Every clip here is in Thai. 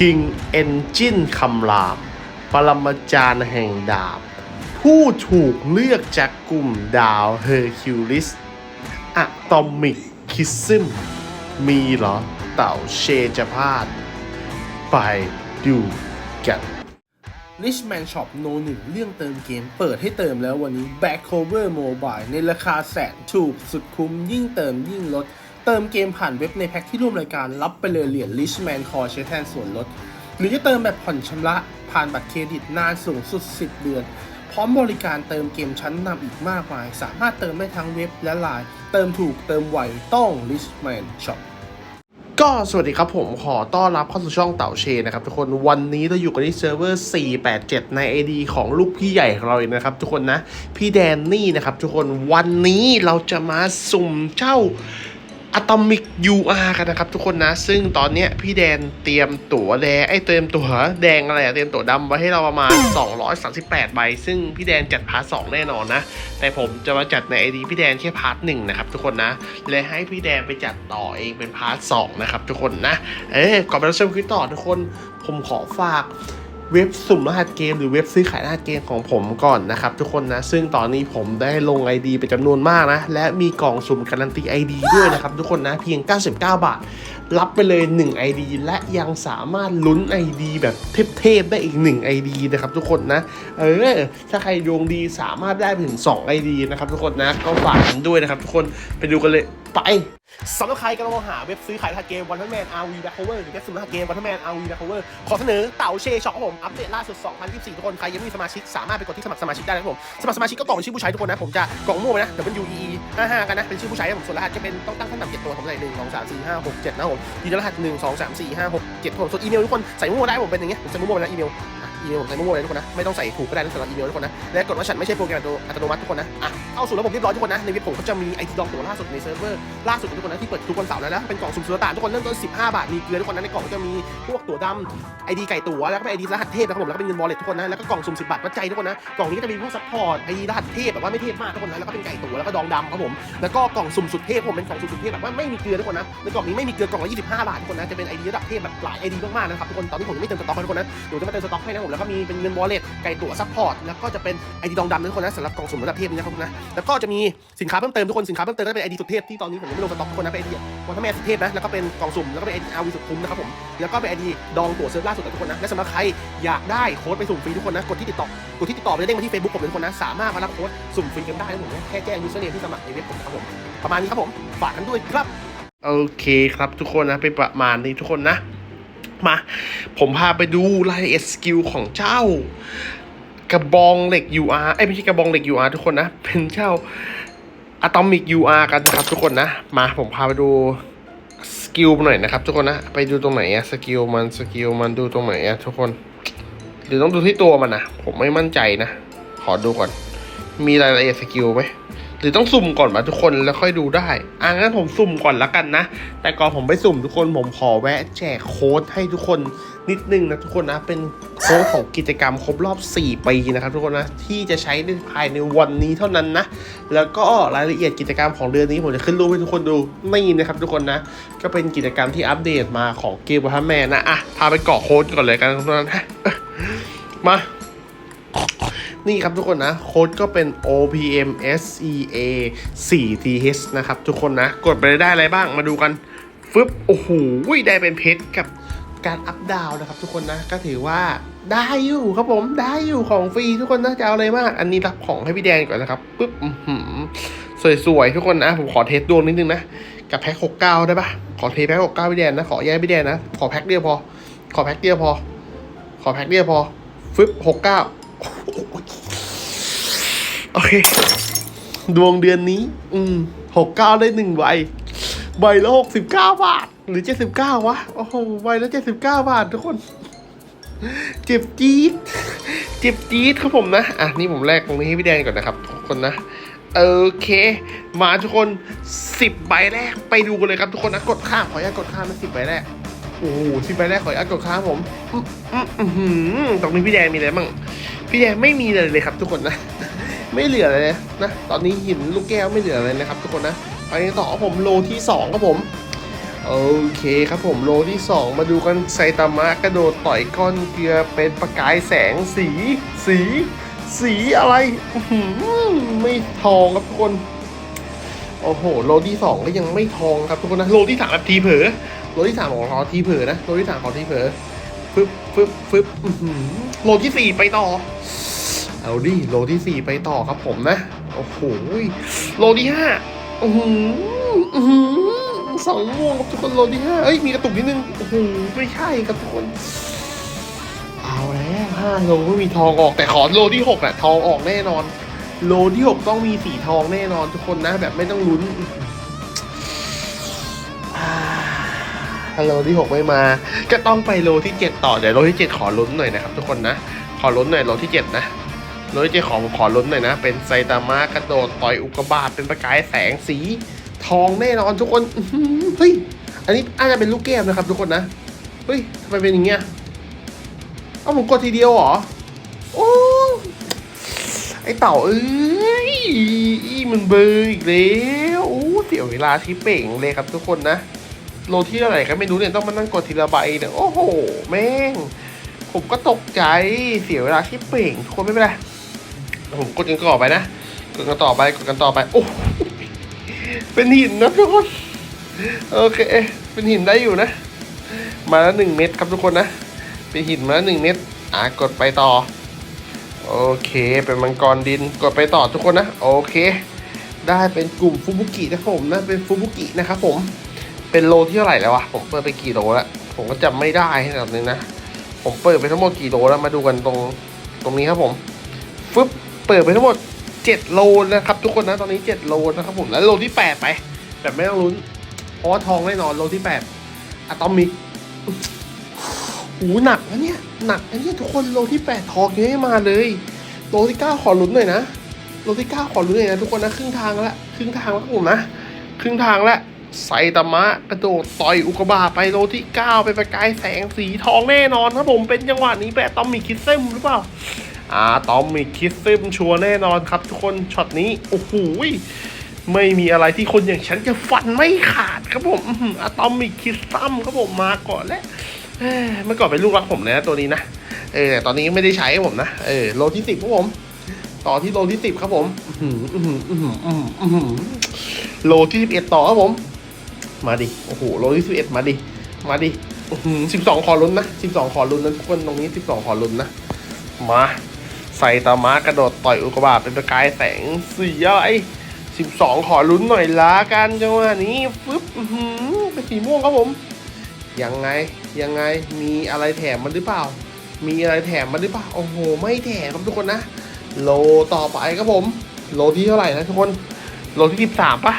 King Engine คำราม ปรมาจารย์แห่งดาบ ผู้ถูกเลือกจากกลุ่มดาวเฮอร์คิวลิสอะตอมิกคิซึมมีเหรอเต่าเชจะพาด ไปดูกัน Richman Shop No 1เรื่องเติมเกม เปิดให้เติมแล้ววันนี้ Back Cover Mobile ในราคาแสนถูกสุดคุ้มยิ่งเติมยิ่งลด เติมเกมผ่านเว็บในแพ็คที่ร่วมรายการรับไปเลยเหรียญ Richman Core ใช้แทนส่วนลด หรือจะเติมแบบผ่อนชำระผ่านบัตรเครดิตนานสูงสุด 10 เดือน พร้อมบริการเติมเกมชั้นนำอีกมากมาย สามารถเติมได้ทั้งเว็บและไลน์เติมถูกเติมไวต้อง Richman Shop ก็สวัสดีครับผมขอต้อนรับเข้าสู่ช่องเต่าเชนะครับทุกคนวันนี้เราอยู่กันที่เซิร์ฟเวอร์ 487 ใน ID ของลูกพี่ใหญ่ของเราเองนะครับทุกคนนะ พี่แดนนี่นะครับทุกคนวันนี้เราจะมาสุ่มเจ้า Atomic UR กันนะครับทุกคนนะ ซึ่งตอนเนี้ยพี่แดนเตรียมตั๋วแดงไอ้เตรียมตั๋วแดงอะไรอะเตรียมตั๋วดำไว้ให้เราประมาณ 238 ใบ ซึ่งพี่แดนจัดพาร์ทสองแน่นอนนะ แต่ผมจะมาจัดใน ID พี่แดนแค่พาร์ทหนึ่งนะครับทุกคนนะ และให้พี่แดนไปจัดต่อเองเป็นพาร์ทสองนะครับทุกคนนะ เอ้ยก่อนไปรับชมคลิปต่อทุกคนผมขอฝาก เว็บสุ่มรหัสเกมหรือเว็บซื้อขายรหัสเกมของผมก่อนนะครับทุกคนนะ ซึ่งตอนนี้ผมได้ลง ID เป็นจำนวนมากนะ และมีกล่องสุ่มการันตี ID ด้วยนะครับทุกคนนะ เพียง 99 บาทรับไปเลย 1 ID และยังสามารถลุ้น ID แบบเทพๆได้อีก 1 ID นะครับทุกคนนะ เออ ถ้าใครดวงดีสามารถได้ถึง 2 ID นะครับทุกคนนะ ก็ฝากกันด้วยนะครับทุกคน ไปดูกันเลยไปสำหรับใครกำลังมองหาเว็บซื้อขายรหัสเกมวันทันแมน RV Back Cover หรือเว็บซื้อรหัสเกมวันทันแมน RV Back Cover ขอเสนอเต่าเชช็อปผม อัปเดตล่าสุด 2024 ทุกคน ใครยังไม่มีสมาชิก สามารถไปกดที่สมัครสมาชิกได้นะครับผม สมัครสมาชิกก็กรอกชื่อผู้ใช้ทุกคนนะ ผมจะกรอกมั่วไปนะ W E E 55กันนะ เป็นชื่อผู้ใช้ผมส่วนรหัสจะเป็นต้องตั้งขั้นต่ำเจ็ดตัวผมใส่หนึ่งสองสามสี่ห้าหกเจ็ดนะครับผมยืนยันรหัสหนึ่งสองสามสี่ห้าหกเจ็ดผมส่วนอีเมลทุกคนใส่มั่วได้ผมเป็นอย่างเงี้ยผมใส่มั่วไปแล้วอีเมล อีเมลผมใส่มั่วเลยทุกคนนะ ไม่ต้องใส่ถูกก็ได้นะสำหรับอีเมลทุกคนนะ และกดว่าฉันไม่ใช่โปรแกรมอัตโนมัติทุกคนนะ อะ เข้าสู่ระบบเรียบร้อยทุกคนนะ ในเว็บผมก็จะมีไอทีดองตัวล่าสุดในเซิร์ฟเวอร์ล่าสุดทุกคนนะที่เปิดทุกวันเสาร์แล้วนะ เป็นกล่องสุ่มสุลต่านทุกคนเริ่มต้น 15 บาท มีเกลือทุกคนนะ ในกล่องก็จะมีพวกตั๋วดำไอดีไก่ตั๋ว แล้วก็เป็นไอดีรหัสเทพนะครับผม แล้วก็เป็นเงินวอลเล็ตทุกคนนะ แล้วก็กล่องสุ่ม10บาทวัดใจทุกคนนะ กล่องนี้ก็จะมีพวกซัพพอร์ตไอดีรหัสเทพแบบว่าไม่เทพมากทุกคนนะ แล้วก็เป็นไก่ตั๋ว แล้วก็ดองดำครับผม แล้วก็กล่องสุ่มสุดเทพผมเป็นกล่องสุ่มสุดเทพแบบว่าไม่มีเกลือทุกคนนะ ในกล่องนี้ไม่มีเกลือกล่องละ25 บาททุกคนนะ จะเป็นไอดีระดับเทพแบบหลายไอดีมากๆนะครับทุกคนตอนนี้ผมยังไม่เติมสต็อกให้ทุกคนนะเดี๋ยวจะมาเติมสต็อกให้นะผมแล้วก็มีเป็นเงินวอลเล็ตไก่ตั๋วซัพพอร์ตแล้วก็จะเป็นไอดีดองดำนะทุกคนนะสำหรับกล่องสุ่มระดับเทพนี้นะครับนะแล้วก็จะมีสินค้าเพิ่มเติมทุกคนสินค้าเพิ่มเติมก็เป็นไอดีสุดเทพที่ตอนนี้ผมยังไม่ลงสต็อกทุกคนนะเป็นไอดีวันทแมนสุดเทพนะแล้วก็เป็นกล่องสุ่มแล้วก็เป็นไอดีอาวีสุดคุ้มนะครับผมแล้วก็เป็นไอดีดองตั๋วเซิร์ฟล่าสุดนะทุกคนนะและสำหรับใครอยากได้โค้ดไปสุ่มฟรีทุกคนนะกดที่ติดต่อกดที่ติดต่อไปเด้งมาที่ Facebook ผมเลยทุกคนนะสามารถมารับโค้ดสุ่มฟรีกันได้นะผมนะแค่แจ้งยูสเนมที่สมัครในเว็บผมครับผมประมาณนี้ครับผมฝากกันด้วยครับโอเคครับทุกคนนะเป็นประมาณนี้ทุกคนนะ มา ผมพาไปดูรายละเอียดสกิลของเจ้ากระบองเหล็ก UR เอ้ไม่ใช่กระบองเหล็ก UR ทุกคนนะ เป็นเจ้าอะตอมิก UR กันนะครับทุกคนนะ มาผมพาไปดูสกิลหน่อยนะครับทุกคนนะ ไปดูตรงไหนอะสกิลมันสกิลมันดูตรงไหนอะทุกคนหรือต้องดูที่ตัวมันนะผมไม่มั่นใจนะ ขอดูก่อน มีรายละเอียดสกิลไหม รือต้องสุ่มก่อนมาทุกคนแล้วค่อยดูได้อะงั้นผมสุ่มก่อนละกันนะ แต่ก่อนผมไปสุ่มทุกคนผมขอแวะแจกโค้ดให้ทุกคนนิดนึงนะทุกคนนะ เป็นโค้ดของกิจกรรมครบรอบ 4 ปีนะครับทุกคนนะ ที่จะใช้ในภายในวันนี้เท่านั้นนะ แล้วก็รายละเอียดกิจกรรมของเดือนนี้ผมจะขึ้นรูปให้ทุกคนดูนี่นะครับทุกคนนะ ก็เป็นกิจกรรมที่อัปเดตมาของเกมวัฒแมนนะอะพาไปกรอกโค้ดก่อนเลยกันทุกคนนะมา นี่ครับทุกคนนะ โค้ดก็เป็น OPM SEA 4 TH นะครับทุกคนนะ กดไปได้อะไรบ้างมาดูกัน ฟึบ โอ้โห ได้เป็นเพชรกับการอัพดาวนะครับทุกคนนะ ก็ถือว่าได้อยู่ครับผมได้อยู่ของฟรีทุกคนนะจะเอาอะไรมาก อันนี้รับของให้พี่แดนก่อนนะครับปึ๊บสวยๆทุกคนนะ ผมขอเทสดวงนิดนึงนะ กับแพ็ค69ได้ปะขอเทสแพ็ค69พี่แดนนะขอแย่พี่แดนนะ ขอแพ็คเดียวพอ ขอแพ็คเดียวพอ ขอแพ็คเดียวพอฟึบ69 โอเค ดวงเดือนนี้ อืมหกเก้าได้หนึ่งใบ ใบละหกสิบเก้าบาท หรือเจ็ดสิบเก้าวะ โอ้โห ใบละเจ็ดสิบเก้าบาททุกคน เจ็บจี๊ด เจ็บจี๊ดครับผมนะ อะ นี่ผมแลกตรงนี้ให้พี่แดนก่อนนะครับทุกคนนะ โอเค มาทุกคนสิบใบแรก ไปดูกันเลยครับทุกคนนะ กดข้ามขออนุญาตกดข้ามนะสิบใบแรก โอ้โหสิบใบแรกขออนุญาตกดข้ามผมอืมอืมตรงนี้พี่แดนมีอะไรบ้าง พี่แดนไม่มีเลยเลยครับ ทุกคนนะ ไม่เหลือเลยนะ ตอนนี้หินลูกแก้วไม่เหลือเลยนะครับ ทุกคนนะไปต่อผมโลที่สองครับผมโอเคครับผมโลที่ 2 มาดูกันไซตามะกระโดดต่อยก้อนเกลือเป็นประกายแสงสี สี สีอะไรไม่ทองครับทุกคน โอ้โห โลที่สองก็ยังไม่ทองครับทุกคนนะ โลที่สามแบบทีเผลอโลที่สามของเราทีเผลอนะ โลที่สามของทีเผลอฟึบ ฟึบฟึบโลที่สี่ไปต่อ เอาดิโลที่สี่ไปต่อครับผมนะ โอ้โหโลที่ห้าอือหืออื้อหือสองม่วงครับทุกคนโลที่ห้าเอ้ยมีกระตุกนิดนึงโอ้โหไม่ใช่ครับทุกคนเอาแล้วห้าโลไม่มีทองออกแต่ขอโลที่หกอะทองออกแน่นอน โลที่หกต้องมีสีทองแน่นอนทุกคนนะ แบบไม่ต้องลุ้น ถ้าโลที่หกไม่มา ก็ต้องไปโลที่เจ็ดต่อ เดี๋ยวโลที่เจ็ดขอลุ้นหน่อยนะครับทุกคนนะ ขอลุ้นหน่อยโลที่เจ็ดนะโลที่เจ็ดขอขอลุ้นหน่อยนะ เป็นไซตามะกระโดดต่อยอุกกาบาตเป็นประกายแสงสีทองแน่นอนทุกคนเฮ้ย อันนี้อาจจะเป็นลูกแก้วนะครับ ทุกคนนะ เฮ้ยทำไมเป็นอย่างเงี้ย เอาผมกดทีเดียวเหรอ โอ้ไอเต่าเอ้ยอีมันเบอร์อีกแล้วโอ้เสียเวลาที่เป่งเลยครับทุกคนนะ โลที่เท่าไหร่ก็ไม่รู้เนี่ยต้องมานั่งกดทีละใบเนี่ยโอ้โห แม่ง ผมก็ตกใจเสียเวลาที่เป่งทุกคนไม่เป็นไรผมกดกันต่อไปนะกดกันต่อไปกดกันต่อไปโอ้เป็นหินนะทุกคนโอเค เป็นหินได้อยู่นะ มาแล้วหนึ่งเม็ดครับทุกคนนะ เป็นหินมาแล้วหนึ่งเม็ดอะกดไปต่อ โอเค เป็นมังกรดินกดไปต่อทุกคนนะ โอเค ได้เป็นกลุ่มฟูบุกินะผมนะเป็นฟูบุกินะครับผม เป็นโลที่เท่าไหร่แล้ววะผมเปิดไปกี่โลแล้วผมก็จำไม่ได้ขนาดนึงนะ ผมเปิดไปทั้งหมดกี่โลแล้วมาดูกันตรงตรงนี้ครับผมฟึบเปิดไปทั้งหมดเจ็ดโลนะครับ ทุกคนนะตอนนี้เจ็ดโลนะครับผมแล้วโลที่แปดไป แต่ไม่ต้องลุ้นเพราะว่าทองแน่นอนโลที่แปดอะตอมิกหูหนักนะเนี่ยหนักนะเนี่ยทุกคนโลที่แปดทองยังไม่มาเลยโลที่เก้าขอลุ้นหน่อยนะโลที่เก้าขอลุ้นหน่อยนะทุกคนนะครึ่งทางแล้วครึ่งทางแล้วผมนะ ครึ่งทางแล้ว ไซตามะกระโดดต่อยอุกบาไปโลที่เก้าไปประกายแสงสีทองแน่นอนครับผมเป็นจังหวะนี้แบบตอมมิคิดซึมหรือเปล่าอ่าตอมมิคิดซึมชัวร์แน่นอนครับ ทุกคนช็อตนี้โอ้โหไม่มีอะไรที่คนอย่างฉันจะฟันไม่ขาดครับผมอะตอมิคิดซัมครับผมมาก่อนแล้วเอ้ยเมื่อก่อนเป็นลูกรักผมเลยนะตัวนี้นะเออแต่ตอนนี้ไม่ได้ใช้ผมนะเออโลที่สิบครับผม ต่อที่โลที่สิบครับผมโลที่สิบเอ็ดต่อครับผม มาดิ โอ้โหโลที่สิบเอ็ดมาดิ มาดิสิบสองขอลุ้นนะสิบสองขอลุ้นนะทุกคนตรงนี้สิบสองขอลุ้นนะ มาใส่ตามากระโดดต่อยอุกกาบาตเป็นประกายแสงสีอะไรสิบสองขอลุ้นหน่อยละกันจังหวะนี้ฟึบอื้อหือเป็นสีม่วงครับผม ยังไงยังไงมีอะไรแถมมันหรือเปล่า มีอะไรแถมมันหรือเปล่า โอ้โห ไม่แถมครับทุกคนนะ โลต่อไปครับผม โลที่เท่าไหร่นะทุกคน โลที่สิบสามปะ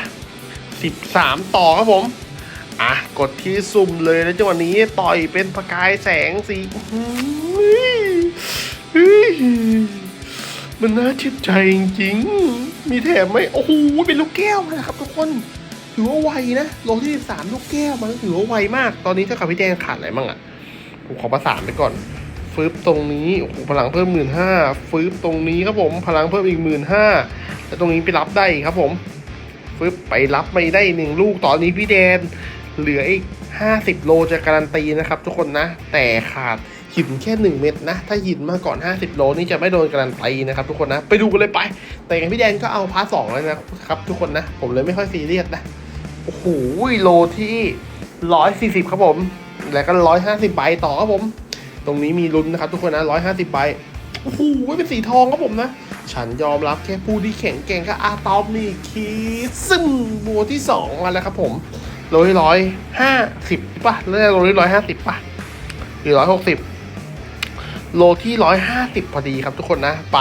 สิบสามต่อครับผม อะ กดที่สุ่มเลยนะจังหวะนี้ต่อยเป็นประกายแสงสีมันน่าชื่นใจจริงๆ มีแถมไหมโอ้โห เป็นลูกแก้วนะครับทุกคน ถือว่าไวนะโลที่สามลูกแก้วมันถือว่าไวมาก ตอนนี้ถ้ากับพี่แดงขาดอะไรบ้างอะ่ะผมขอประสานไปก่อน ฟืบตรงนี้ โอ้โห พลังเพิ่มหมื่นห้าฟืบตรงนี้ครับผม พลังเพิ่มอีกหมื่นห้าแล้วตรงนี้ไปรับได้ครับผม ฟืบไปรับไม่ได้หนึ่งลูกตอนนี้พี่แดน เหลืออีกห้าสิบโลจะการันตีนะครับ ทุกคนนะ แต่ขาดหินแค่หนึ่งเม็ดนะ ถ้าหินมาก่อน 50 โลนี่จะไม่โดนการันตีนะครับทุกคนนะ ไปดูกันเลยไป แต่อย่างพี่แดนก็เอาพาร์ทสองแล้วนะครับทุกคนนะ ผมเลยไม่ค่อยซีเรียสนะ โอ้โหโลที่ร้อยสี่สิบครับผม แล้วก็ร้อยห้าสิบใบต่อครับผม ตรงนี้มีลุ้นนะครับทุกคนนะร้อยห้าสิบใบ โอ้โหเป็นสีทองครับผมนะ ฉันยอมรับแค่ผู้ที่แข็งแกร่งก็อาตอมนี่คีซึมบัวที่สองมาแล้วครับผมโลที่ร้อยห้าสิบป่ะแล้วโลที่ร้อยห้าสิบป่ะหรือร้อยหกสิบโลที่ร้อยห้าสิบพอดีครับทุกคนนะ ไป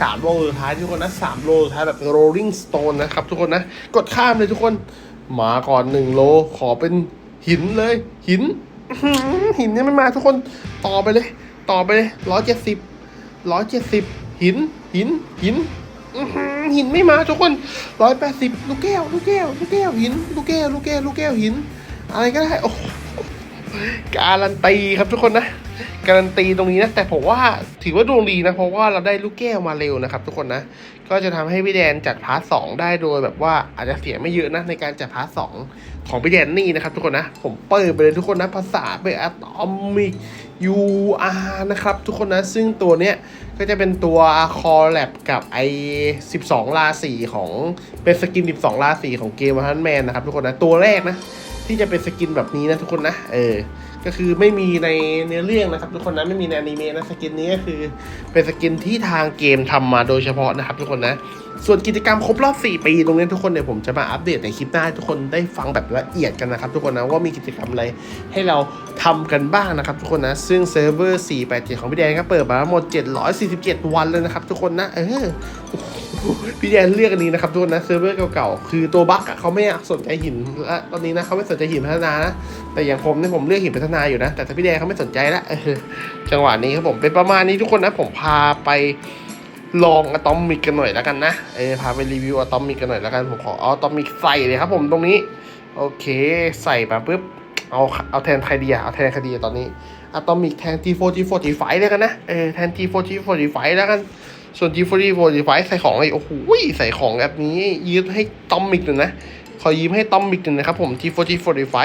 สามโลสุดท้ายทุกคนนะสามโลสุดท้ายแบบ rolling stone นะครับทุกคนนะ กดข้ามเลยทุกคน มาก่อนหนึ่งโลขอเป็นหินเลย หิน หินเนี่ยไม่มาทุกคนต่อไปเลย ต่อไปเลยร้อยเจ็ดสิบ ร้อยเจ็ดสิบหิน หิน หินหินไม่มาทุกคนร้อยแปดสิบลูกแก้ว ลูกแก้ว ลูกแก้ว หิน ลูกแก้ว ลูกแก้ว ลูกแก้ว หิน อะไรก็ได้ โอ้การันตีครับทุกคนนะ การันตีตรงนี้นะ แต่ผมว่าถือว่าดวงดีนะ เพราะว่าเราได้ลูกแก้วมาเร็วนะครับ ทุกคนนะ ก็จะทำให้พี่แดนจัดพาร์ทสองได้โดยแบบว่าอาจจะเสียไม่เยอะนะในการจัดพาร์ทสองของพี่แดนนี่นะครับทุกคนนะผมเปิดไปเลยทุกคนนะภาษาเป็นอะตอมิก UR นะครับทุกคนนะซึ่งตัวเนี้ยก็จะเป็นตัวคอลแลบกับไอ12 ราศีของเป็นสกิน 12 ราศีของเกมฮันแมนนะครับทุกคนนะตัวแรกนะ ที่จะเป็นสกินแบบนี้นะทุกคนนะ เออ ก็คือไม่มีในเนื้อเรื่องนะครับ ทุกคนนะไม่มีในอนิเมะนะสกินนี้ก็คือเป็นสกินที่ทางเกมทำมาโดยเฉพาะนะครับ ทุกคนนะ ส่วนกิจกรรมครบรอบ 4 ปีตรงนี้ทุกคนเดี๋ยวผมจะมาอัปเดตในคลิปหน้าทุกคนได้ฟังแบบละเอียดกันนะครับ ทุกคนนะว่ามีกิจกรรมอะไรให้เราทำกันบ้างนะครับ ทุกคนนะ ซึ่งเซิร์ฟเวอร์487ของพี่แดนก็เปิดมาทั้งหมด 747 วันเลยนะครับ ทุกคนนะ เออ พี่แดนเลือกอันนี้นะครับทุกคนนะเซิร์ฟเวอร์เก่าๆคือตัวบั๊กอะเขาไม่สนใจหินและตอนนี้นะเขาไม่สนใจหินพัฒนานะแต่อย่างผมเนี่ยผมเลือกหินพัฒนาอยู่นะ แต่ถ้าพี่แดนเขาไม่สนใจละจังหวะนี้ครับผมเป็นประมาณนี้ทุกคนนะผมพาไปลองอะตอมมิกกันหน่อยแล้วกันนะเออพาไปรีวิวอะตอมมิกกันหน่อยแล้วกันผมขออาอะตอมมิกใส่เลยครับผมตรงนี้ โอเคใส่มาปุ๊บเอาเอาแทนใครดีอะเอาแทนใครดีอะตอนนี้อะตอมิกแทน T4 T4 T5 เลยกันนะเออแทน T4 T4 T5 แล้วกัน ส่วน G4 T4 T5 ใส่ของไอ้โอ้โหใส่ของแบบนี้ยืดให้ตอมิกหน่อยนะขอยิ้มให้ตอมิกหน่อยนะครับผม T4 T4 T5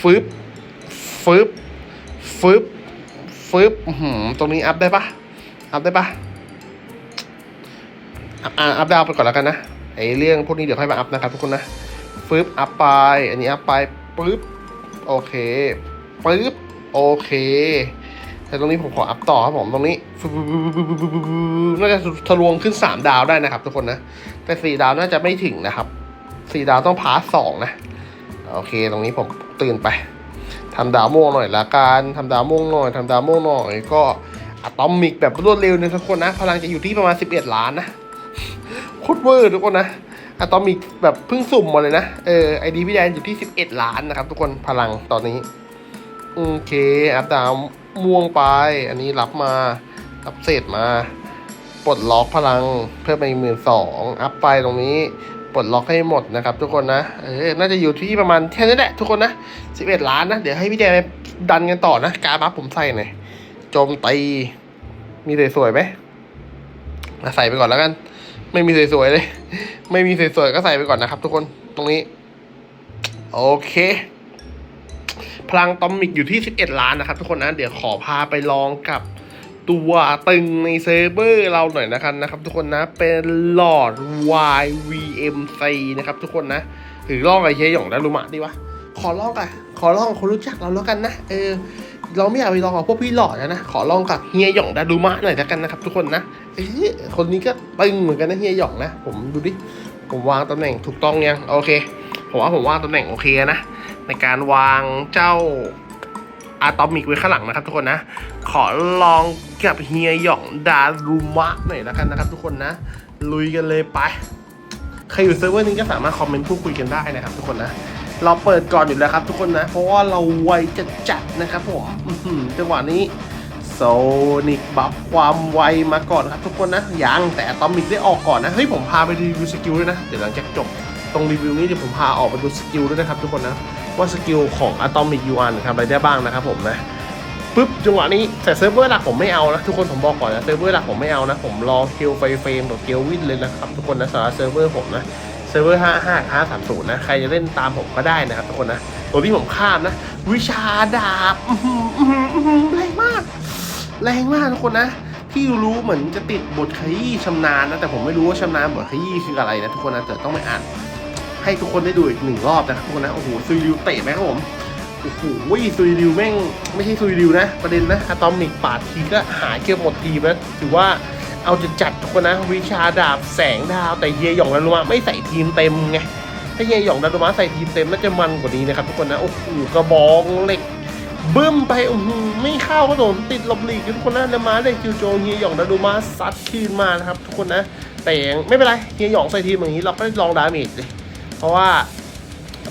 ฟึบฟึบฟึบฟึบอื้อหือตรงนี้อัพได้ปะอัพได้ปะอะอะอัพดาวไปก่อนแล้วกันนะไอ้เรื่องพวกนี้เดี๋ยวค่อยมาอัพนะครับทุกคนนะฟึบอัพไป อันนี้อัพไปปึ๊บโอเคปึ๊บโอเค แต่ตรงนี้ผมขออัพต่อครับผมตรงนี้น่าจะทะลวงขึ้น 3 ดาวได้นะครับ ทุกคนนะ แต่ 4 ดาวน่าจะไม่ถึงนะครับ 4 ดาวต้องพาสองนะ โอเค ตรงนี้ผมตื่นไปทำดาวม่วงหน่อยละกันทำดาวม่วงหน่อยทำดาวม่วงหน่อยก็อะตอมิกแบบรวดเร็วนะทุกคนนะ พลังจะอยู่ที่ประมาณ 11 ล้านนะโคตรเวอร์ทุกคนนะอะตอมิกแบบเพิ่งสุ่มมาเลยนะ เออไอดีพี่แดนอยู่ที่ 11 ล้านนะครับ ทุกคนพลังตอนนี้ โอเคอัพดาว ม่วงไป อันนี้รับมา รับเศษมา ปลดล็อกพลังเพิ่มไปหมื่นสองอัพไปตรงนี้ปลดล็อกให้หมดนะครับทุกคนนะ เออ น่าจะอยู่ที่ประมาณแค่นี้แหละทุกคนนะสิบเอ็ดล้านนะ เดี๋ยวให้พี่แดนไปดันกันต่อนะ การบัฟผมใส่หน่อยโจมตี มีสวยๆไหมใส่ไปก่อนแล้วกัน ไม่มีสวยๆเลย ไม่มีสวยๆก็ใส่ไปก่อนนะครับ ทุกคน ตรงนี้ โอเค พลังตอมิกอยู่ที่ 11 ล้านนะครับทุกคนนะ เดี๋ยวขอพาไปลองกับตัวตึงในเซิร์ฟเวอร์เราหน่อยนะครับนะครับ ทุกคนนะเป็นหลอด YVMC นะครับทุกคนนะหรือลองไอเชยหยองดารุมะดีวะขอลองกันขอลองคนรู้จักเราแล้วกันนะเออเราไม่อยากไปลองกับพวกพี่หลอดนะนะ ขอลองกับเฮียหยองดารุมะหน่อยแล้วกันนะครับทุกคนนะเอ้ยคนนี้ก็ตึงเหมือนกันนะเฮียหยองนะ ผมดูดิผมวางตำแหน่งถูกต้องยังโอเคผมว่าผมวางตำแหน่งโอเคนะ ในการวางเจ้าอะตอมิกไว้ข้างหลังนะครับทุกคนนะ ขอลองกับเฮียหยองดารุมะหน่อยแล้วกันนะครับทุกคนนะ ลุยกันเลยไป ใครอยู่เซิร์ฟเวอร์นี้ก็สามารถคอมเมนต์พูดคุยกันได้นะครับทุกคนนะ เราเปิดก่อนอยู่แล้วครับทุกคนนะ เพราะว่าเราไวจะจัดนะครับผมจังหวะนี้โซนิกบัฟความไวมาก่อนครับทุกคนนะยังแต่อะตอมิกได้ออกก่อนนะ เฮ้ยผมพาไปรีวิวสกิลด้วยนะ เดี๋ยวหลังจากจบตรงรีวิวนี้เดี๋ยวผมพาออกมาดูสกิลด้วยนะครับทุกคนนะ ว่าสกิลของ Atomic UR ทำอะไรได้บ้างนะครับผมนะปุ๊บจังหวะนี้แต่เซิร์ฟเวอร์หลักผมไม่เอานะทุกคนผมบอกก่อนนะเซิร์ฟเวอร์หลักผมไม่เอานะผมรอเกลไฟเฟรมกับเกลวินเลยนะครับทุกคนนะสำหรับเซิร์ฟเวอร์ผมนะเซิร์ฟเวอร์5 5 5 3 0นะใครจะเล่นตามผมก็ได้นะครับทุกคนนะตัวที่ผมข้ามนะ วิชาดาบแรงมาก แรงมากทุกคนนะที่รู้เหมือนจะติดบทขยี้ชำนาญนะแต่ผมไม่รู้ว่าชำนาญบทขยี้คืออะไรนะทุกคนนะแต่ต้องไปอ่าน ให้ทุกคนได้ดูอีกหนึ่งรอบนะครับทุกคนนะ โอ้โหซุยริวเตะไหมครับผมโอ้โหซุยริวแม่งไม่ใช่ซุยริวนะ ประเด็นนะอะตอมิกปาดทีก็หายเกือบหมดทีมนะถือว่าเอาจะจัดทุกคนนะ วิชาดาบแสงดาว แต่เฮียหยองดารุมะไม่ใส่ทีมเต็มไงถ้าเฮียหยองดารุมะใส่ทีมเต็มน่าจะมันกว่านี้นะครับทุกคนนะโอ้โหกระบองเหล็กบึ้มไปโอ้โหไม่เข้าครับผมติดลบหลีกทุกคนนะแล้วมาได้คิวโจเฮียหยองดารุมะซัดคืนมานะครับทุกคนนะแต่งไม่เป็นไรเฮียหยองใส่ทีมอย่างนี้เราก็ลองดาเมจเลย เพราะว่า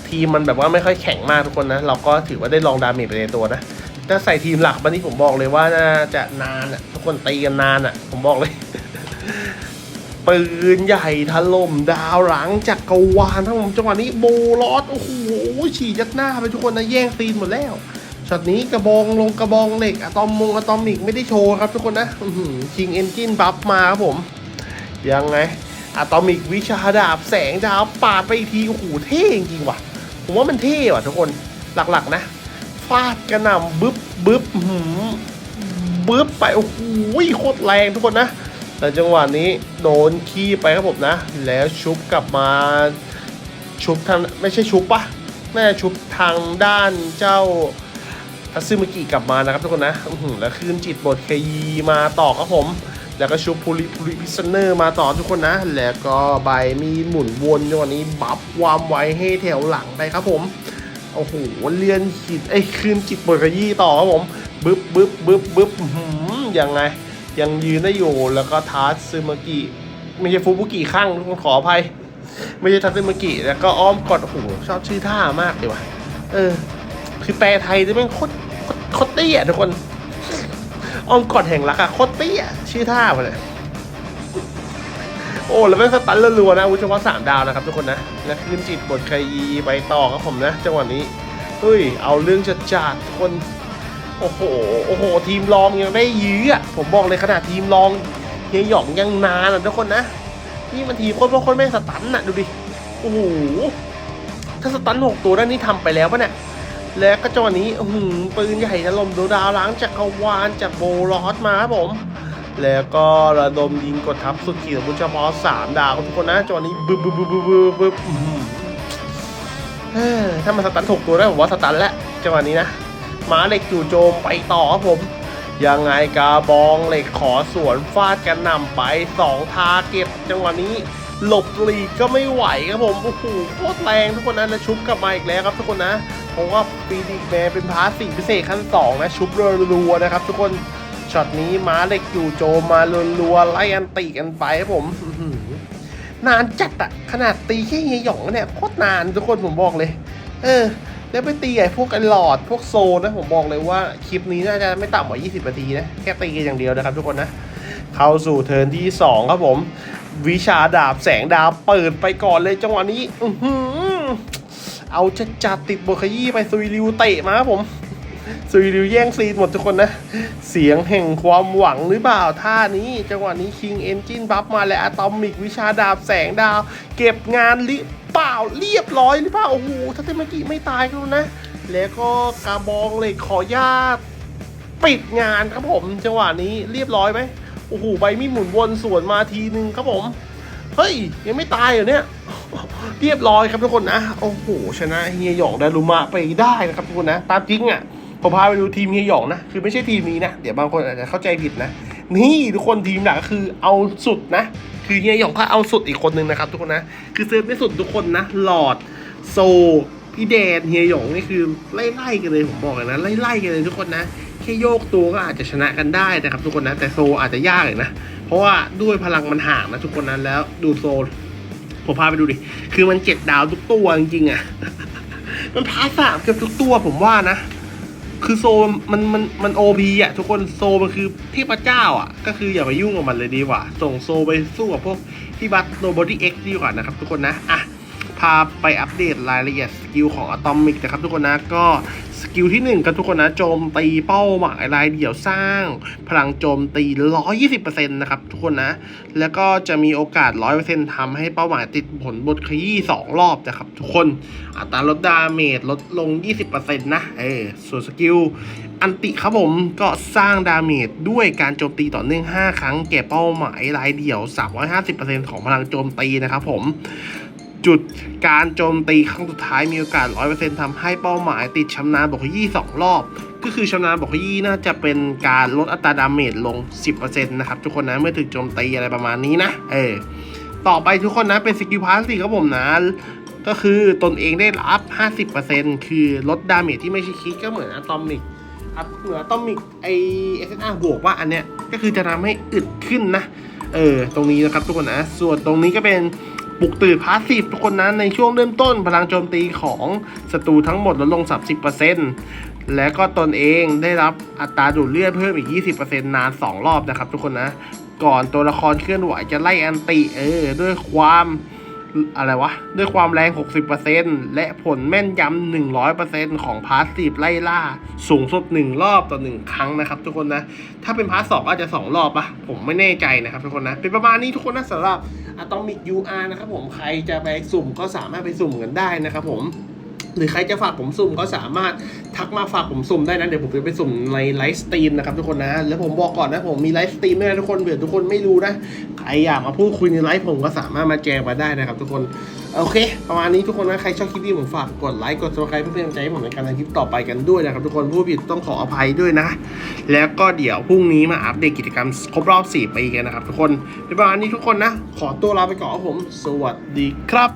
ทีมมันแบบว่าไม่ค่อยแข็งมากทุกคนนะ เราก็ถือว่าได้ลองดาเมจไปในตัวนะถ้าใส่ทีมหลักวันนี้ผมบอกเลยว่าน่าจะนานอะ ทุกคนตีกันนานอะ ผมบอกเลย ปืนใหญ่ถล่มดาวหลังจากกวาลทั้งผมจังหวะนี้โบลอสโอ้โหฉีดยัดหน้าไปทุกคนนะแย่งซีนหมดแล้วช็อตนี้กระบองลงกระบองเหล็กอะตอมมงอะตอมิกไม่ได้โชว์ครับทุกคนนะคิงเอนจินบัฟมาครับผม ยังไง อะตอมิกวิชาดาบแสงดาวปาดไปอีกทีโอ้โหเท่จริงๆว่ะ ผมว่ามันเท่ว่ะทุกคนหลักๆนะฟาดกระหน่ำบึ๊บบึ๊บหืมบึ๊บไปโอ้โหโคตรแรงทุกคนนะแต่จังหวะนี้โดนขี้ไปครับผมนะ แล้วชุบกลับมา ชุบทางไม่ใช่ชุบปะน่าจะชุบทางด้านเจ้าทัซึมิกิกลับมานะครับทุกคนนะแล้วคืนจิตบทเคยีมาต่อครับผม แล้วก็ชุบพูริพูริพิซเนอร์มาต่อทุกคนนะ แล้วก็ใบมีหมุนวนจังหวะนี้บัฟความไวให้แถวหลังไปครับผมโอ้โหเลียนขีดไอ้คืนจิตบทขยี้ต่อครับผมบึ๊บบึ๊บบึ๊บบึ๊บหือยังไง ยังยืนได้อยู่แล้วก็ทัสซึมากิไม่ใช่ฟูบุกิข้างทุกคนขออภัย ไม่ใช่ทัสซึมากิแล้วก็อ้อมกอดโอ้โหชอบชื่อท่ามากเลยว่ะเออ คือแปลไทยจะเป็นโคตรโคตรโคตรเตี้ยทุกคน อ้อมกอดแห่งรักอะโคตรเตี้ยชื่อท่าไปเลยโอ้ แล้วแม่สตันรัวๆนะวุธเฉพาะสามดาวนะครับทุกคนนะ และขึ้นจิตบทใครยีไปต่อครับผมนะ จังหวะนี้เฮ้ย เอาเรื่องจัดจัดๆคน โอ้โห โอ้โห ทีมรองยังได้ยื้อผมบอกเลยขนาดทีมรองเฮียหยองยังนานอะทุกคนนะ นี่มันทีมโคตรเพราะคนแม่งสตันน่ะ ดูดิ โอ้โห ถ้าสตันหกตัวด้านนี้ทำไปแล้วปะเนี่ย แล้วก็จังหวะนี้หือปืนใหญ่ถล่มดูดาวล้างจักรวาลจากโบลอสมาครับผม แล้วก็ระดมยิงกดทับสุดขีดบุญเฉพาะสามดาวทุกคนนะจังหวะนี้บึ๊บบึ๊บบึ๊บบึ๊บบึ๊บถ้ามันสตันถูกตัวได้ผมว่าสตันแล้วจังหวะนี้นะหมาเหล็กจู่โจมไปต่อครับผมยังไงกาบองเหล็กขอสวนฟาดกันนำไปสองทาเก็บจังหวะนี้ หลบหลีกก็ไม่ไหวครับผมโอ้โหโคตรแรงทุกคนนะแล้วชุบกลับมาอีกแล้วครับทุกคนนะ เพราะว่าปีดีแมนเป็นพาร์ทสี่พิเศษขั้นสองนะชุบรัวๆนะครับ ทุกคนช็อตนี้ม้าเหล็กอยู่โจมมารัวๆไล่อันตีกันไปครับผมนานจัดอะขนาดตีแค่เฮียหยองเนี่ยโคตรนานทุกคนผมบอกเลย เออแล้วไปตีไอ้พวกไอ้หลอดพวกโซนนะผมบอกเลยว่าคลิปนี้น่าจะไม่ต่ำกว่า 20 นาทีนะ แค่ตีกันอย่างเดียวนะครับทุกคนนะ เข้าสู่เทิร์นที่ 2 ครับผม วิชาดาบแสงดาวเปิดไปก่อนเลยจังหวะนี้อือหือเอาจะจัดติดบทขยี้ไปซุยริวเตะมาครับผมซุยริวแย่งซีนหมดทุกคนนะ เสียงแห่งความหวังหรือเปล่าท่านี้ จังหวะนี้คิงเอนจินบัฟมาแล้วอะตอมิกวิชาดาบแสงดาว เก็บงานหรือเปล่าเรียบร้อยหรือเปล่าโอ้โหถ้าเทมากิไม่ตายก็นะ แล้วก็กาบองเลยขอญาตปิดงานครับผม จังหวะนี้เรียบร้อยไหม โอ้โหใบมีดหมุนวนสวนมาทีนึงครับผม เฮ้ย ยังไม่ตายเหรอเนี่ย เรียบร้อยครับทุกคนนะ โอ้โห ชนะเฮียหยองดารุมะไปได้นะครับทุกคนนะ ตามจริงอะผมพาไปดูทีมเฮียหยองนะ คือไม่ใช่ทีมนี้นะ เดี๋ยวบางคนอาจจะเข้าใจผิดนะ นี่ทุกคนทีมหลักก็คือเอาสุดนะ คือเฮียหยองก็เอาสุดอีกคนนึงนะครับทุกคนนะ คือเซิร์ฟไม่สุดทุกคนนะ หลอดโซพี่แดนเฮียหยองนี่คือไล่ๆกันเลยผมบอกเลยนะไล่ๆกันเลยทุกคนนะ แค่โยกตัวก็อาจจะชนะกันได้นะครับทุกคนนะแต่โซอาจจะยากเลยนะ เพราะว่าด้วยพลังมันห่างนะทุกคนนั้นแล้วดูโซผมพาไปดูดิ คือมันเจ็ดดาวทุกตัวจริงๆอะ มันพาสามเกือบทุกตัวผมว่านะ คือโซมันมันมันโอพีอะทุกคนโซมันคือเทพเจ้าอะ ก็คืออย่าไปยุ่งกับมันเลยดีกว่า ส่งโซไปสู้กับพวกที่บัตโนบอดี้เอ็กซ์ดีกว่านะครับทุกคนนะ อะาไปอัปเดตรายละเอียดสกิลของอะตอมิกนะครับทุกคนนะก็สกิลที่1ครับทุกคนนะโจมตีเป้าหมายรายเดี่ยวสร้าง พลังโจมตี 120%นะครับทุกคนนะ แล้วก็จะมีโอกาส 100%ทำให้เป้าหมายติดผลบทขยี้2รอบนะครับทุกคนอัตราลดดาเมจลดลง 20%นะเออส่วนสกิลอันติครับผมก็สร้างดาเมจด้วยการโจมตีต่อเนื่อง 5 ครั้งแก่เป้าหมายรายเดี่ยว 350%ของพลังโจมตีนะครับผม จุดการโจมตีครั้งสุดท้ายมีโอกาส 100%ทำให้เป้าหมายติดชำนาญบกขยี้2รอบ ก็คือชำนาญบกขยี้น่าจะเป็นการลดอัตราดาเมจลง 10%นะครับทุกคนนะเมื่อถึงโจมตีอะไรประมาณนี้นะ เออ ต่อไปทุกคนนะเป็นสกิลพาสสิครับผมนะก็คือตนเองได้รับ 50%คือลดดาเมจที่ไม่ใช่คิกก็เหมือนอะตอมิกอัพเหนือต้องมีไอเอสเอาบวกว่าอันเนี้ยก็คือจะทำให้อึดขึ้นนะ เออ ตรงนี้นะครับทุกคนนะ ส่วนตรงนี้ก็เป็น ปลุกตื่นพาสซีฟทุกคนนะในช่วงเริ่มต้นพลังโจมตีของศัตรูทั้งหมดลดลง 30%และก็ตนเองได้รับอัตราดูดเลือดเพิ่มอีก 20%นาน 2 รอบนะครับทุกคนนะ ก่อนตัวละครเคลื่อนไหวจะไล่แอนติเออด้วยความ อะไรวะ ด้วยความแรง 60%และผลแม่นยำ 100%ของพาสซีฟไล่ล่า สูงสุด 1 รอบต่อ 1 ครั้งนะครับทุกคนนะ ถ้าเป็นพาร์ทสองอาจจะ 2 รอบปะผมไม่แน่ใจนะครับทุกคนนะ เป็นประมาณนี้ทุกคนนะสำหรับอะตอมิกยูอาร์นะครับผมใครจะไปสุ่มก็สามารถไปสุ่มกันได้นะครับผม หรือใครจะฝากผมสุ่มก็สามารถทักมาฝากผมสุ่มได้นะ เดี๋ยวผมจะไปสุ่มในไลฟ์สตรีมนะครับทุกคนนะ แล้วผมบอกก่อนนะผมมีไลฟ์สตรีมด้วยนะทุกคนเผื่อทุกคนไม่รู้นะ ใครอยากมาพูดคุยในไลฟ์ผมก็สามารถมาแจมมาได้นะครับทุกคน โอเค ประมาณนี้ทุกคนนะ ใครชอบคลิปนี้ผมฝากกดไลค์ กด subscribe เพื่อเป็นกำลังใจให้ผมในการทำคลิปต่อไปกันด้วยนะครับทุกคนผู้ผิดต้องขออภัยด้วยนะ แล้วก็เดี๋ยวพรุ่งนี้มาอัปเดตกิจกรรมครบรอบ 4 ปีกันนะครับทุกคนเป็นประมาณนี้ทุกคนนะ ขอตัวลาไปก่อนครับผม สวัสดีครับ